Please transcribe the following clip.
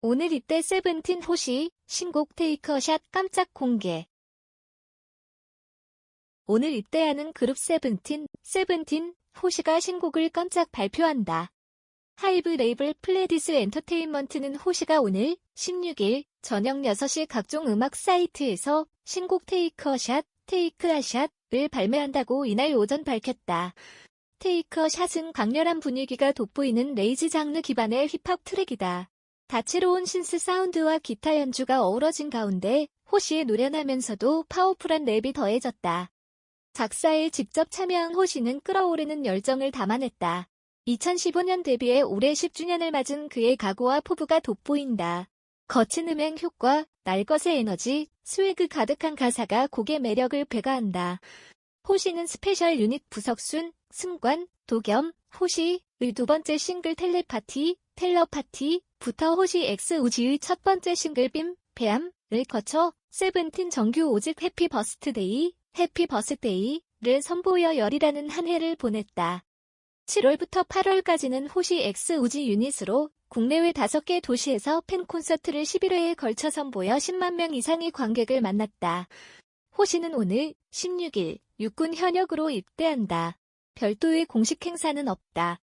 오늘 이때 세븐틴 호시 신곡 테이크어샷 깜짝 공개. 오늘 입대하는 그룹 세븐틴, 세븐틴 호시가 신곡을 깜짝 발표한다. 하이브 레이블 플레디스 엔터테인먼트는 호시가 오늘 16일 저녁 6시 각종 음악 사이트에서 신곡 테이크어샷, 테이크아샷을 발매한다고 이날 오전 밝혔다. 테이크어샷은 강렬한 분위기가 돋보이는 레이지 장르 기반의 힙합 트랙이다. 다채로운 신스 사운드와 기타 연주가 어우러진 가운데 호시의 노련하면서도 파워풀한 랩이 더해졌다. 작사에 직접 참여한 호시는 끌어오르는 열정을 담아냈다. 2015년 데뷔해 올해 10주년을 맞은 그의 각오와 포부가 돋보인다. 거친 음향 효과, 날것의 에너지, 스웨그 가득한 가사가 곡의 매력을 배가한다. 호시는 스페셜 유닛 부석순, 승관, 도겸, 호시 의 두 번째 싱글 텔레파티, 텔러파티부터 호시 엑스 우지의 첫 번째 싱글 빔, 배암을 거쳐 세븐틴 정규 오직 해피 버스트데이, 해피 버스데이를 선보여 열이라는 한 해를 보냈다. 7월부터 8월까지는 호시 엑스 우지 유닛으로 국내외 5개 도시에서 팬 콘서트를 11회에 걸쳐 선보여 10만 명 이상의 관객을 만났다. 호시는 오늘 16일 육군 현역으로 입대한다. 별도의 공식 행사는 없다.